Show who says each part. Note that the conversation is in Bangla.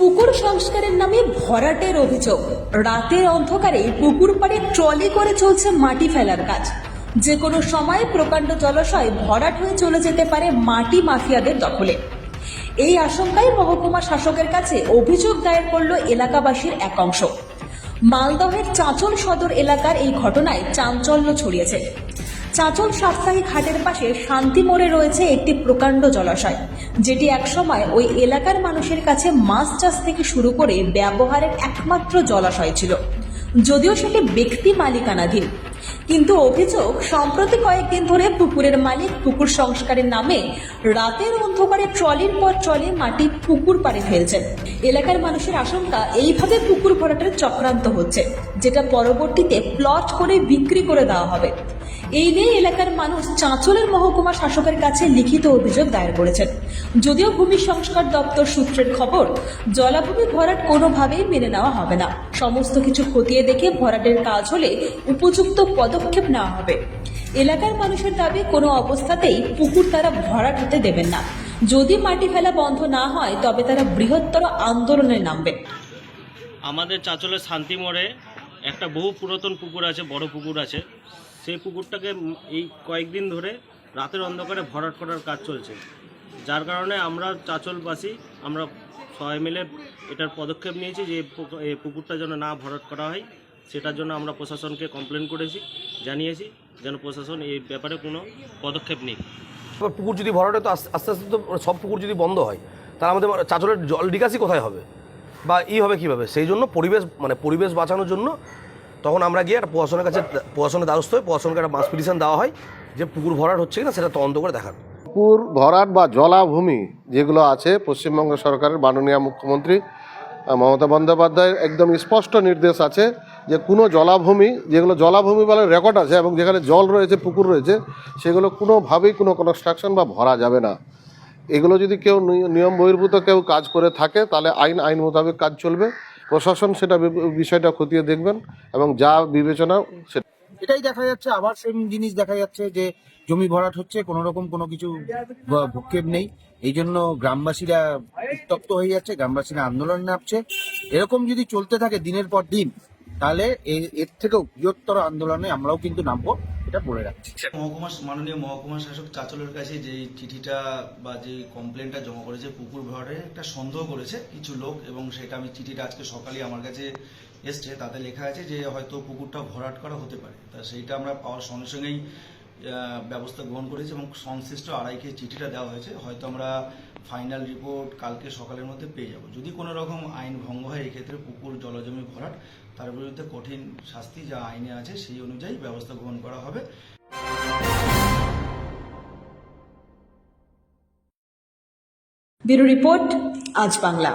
Speaker 1: পুকুর সংস্কারের নামে ভরাটের অভিযোগ। রাতের অন্ধকারে পুকুর পাড়ে ট্রলি করে চলছে মাটি ফেলার কাজ। যে কোনো সময় প্রকাণ্ড জলাশয় ভরাট হয়ে চলে যেতে পারে মাটি মাফিয়াদের দখলে। এই আশঙ্কায় মহকুমা শাসকের কাছে অভিযোগ দায়ের করল এলাকাবাসীর এক অংশ। মালদহের চাঁচল সদর এলাকার এই ঘটনায় চাঞ্চল্য ছড়িয়েছে। চাঁচল সাপ্তাহিক হাটের পাশে শান্তি মোড়ে রয়েছে একটি প্রকাণ্ড জলাশয়, যেটি একসময় ওই এলাকার মানুষের কাছে মাছ চাষ থেকে শুরু করে ব্যবহারের একমাত্র জলাশয় ছিল। যদিও সেটি ব্যক্তি মালিকানাধীন কিন্তু অভিযোগ, সম্প্রতি কয়েকদিন ধরে পুকুরের মালিক পুকুর সংস্কারের নামে রাতের অন্ধকারে ট্রলির পর ট্রলি মাটি পুকুর পাড়ে ফেলছেন এলাকার মানুষের আশঙ্কা, এইভাবে পুকুর ভরাটের চক্রান্ত হচ্ছে, যেটা পরবর্তীতে প্লট করে বিক্রি করে দেওয়া হবে। এই নিয়ে এলাকার মানুষ চাঁচলের মহকুমা শাসকের কাছে লিখিত অভিযোগ দায়ের করেছেন। যদিও ভূমি সংস্কার দপ্তর সূত্রের খবর, জলাভূমি ভরাট কোনোভাবেই মেনে নেওয়া হবে না। সমস্ত কিছু খতিয়ে দেখে ভরাটের কাজ হলে উপযুক্ত পদক্ষেপ নেওয়া হবে। এলাকার মানুষের দাবি, কোনো অবস্থাতেই পুকুর তারা ভরাট হতে দেবেন না। যদি মাটি ফেলা বন্ধ না হয়, তবে তারা বৃহত্তর আন্দোলনে নামবে।
Speaker 2: আমাদের চাঁচলের শান্তি মোড়ে একটা বহু পুরাতন পুকুর আছে, বড় পুকুর আছে। সেই পুকুরটাকে এই কয়েকদিন ধরে রাতের অন্ধকারে ভরাট করার কাজ চলছে। যার কারণে আমরা চাঁচলবাসী, আমরা সবাই মিলে এটার পদক্ষেপ নিয়েছি যে পুকুরটা যেন না ভরাট করা হয়। সেটার জন্য আমরা প্রশাসনকে কমপ্লেন করেছি জানিয়েছি যেন প্রশাসন এই ব্যাপারে কোনো পদক্ষেপ
Speaker 3: নেই পুকুর যদি ভরাট হয় তো আস্তে আস্তে তো সব পুকুর যদি বন্ধ হয় তাহলে আমাদের চাঁচলের জল নিকাশি কোথায় হবে? বা ই হবে কীভাবে? সেই জন্য পরিবেশ মানে পরিবেশ বাঁচানোর জন্য তখন আমরা গিয়ে একটা প্রশাসনের কাছে প্রশাসনের দ্বারস্থ হয়ে প্রশাসনকে একটা মাস পিটিশন দেওয়া হয় যে পুকুর ভরাট হচ্ছে কিনা সেটা তদন্ত করে দেখার
Speaker 4: পুকুর ভরাট বা জলাভূমি যেগুলো আছে পশ্চিমবঙ্গ সরকারের মাননীয় মুখ্যমন্ত্রী মমতা বন্দ্যোপাধ্যায়ের একদম স্পষ্ট নির্দেশ আছে যে কোনো জলাভূমি, যেগুলো জলাভূমি বলে রেকর্ড আছে এবং যেখানে জল রয়েছে, পুকুর রয়েছে, সেগুলো কোনোভাবেই কোনো কনস্ট্রাকশন বা ভরা যাবে না। এগুলো যদি কেউ নিয়ম বহির্ভূত কেউ কাজ করে থাকে, তাহলে আইন আইন মোতাবেক কাজ চলবে। প্রশাসন সেটা বিষয়টা খতিয়ে দেখবেন এবং যা বিবেচনা সেটা
Speaker 5: এটাই দেখা যাচ্ছে, আবার সেম জিনিস দেখা যাচ্ছে যে জমি ভরাট হচ্ছে কোনো রকম কোনো কিছু ভূক্ষেপ নেই। এই জন্য গ্রামবাসীরা উত্তপ্ত হয়ে যাচ্ছে, গ্রামবাসীরা আন্দোলন নামছে। এরকম যদি চলতে থাকে দিনের পর দিন তাহলে এর থেকেও বৃহত্তর আন্দোলনে আমরাও কিন্তু নামবো, এটা বলে রাখছি।
Speaker 6: মহকুমা, মাননীয় মহকুমা শাসক চাচলের কাছে যে চিঠিটা বা যে কমপ্লেনটা জমা করেছে পুকুর ভরে একটা সন্দেহ করেছে কিছু লোক এবং সেটা আমি চিঠিটা আজকে সকালে আমার কাছে এসছে, তাতে লেখা আছে যে হয়তো পুকুরটা ভরাট করা হতে পারে। তা সেইটা আমরা পাওয়ার সঙ্গে সঙ্গেই ব্যবস্থা গ্রহণ করেছে এবং সংশ্লিষ্ট আড়াইকে চিঠিটা দেওয়া হয়েছে। হয়তো আমরা ফাইনাল রিপোর্ট কালকে সকালের মধ্যে পেয়ে যাব। যদি কোনো রকম আইন ভঙ্গ হয়, এক্ষেত্রে পুকুর, জলজমি ভরাট, তার বিরুদ্ধে কঠিন শাস্তি যা আইনে আছে, সেই অনুযায়ী ব্যবস্থা গ্রহণ করা হবে।
Speaker 1: রিপোর্ট, আজ বাংলা।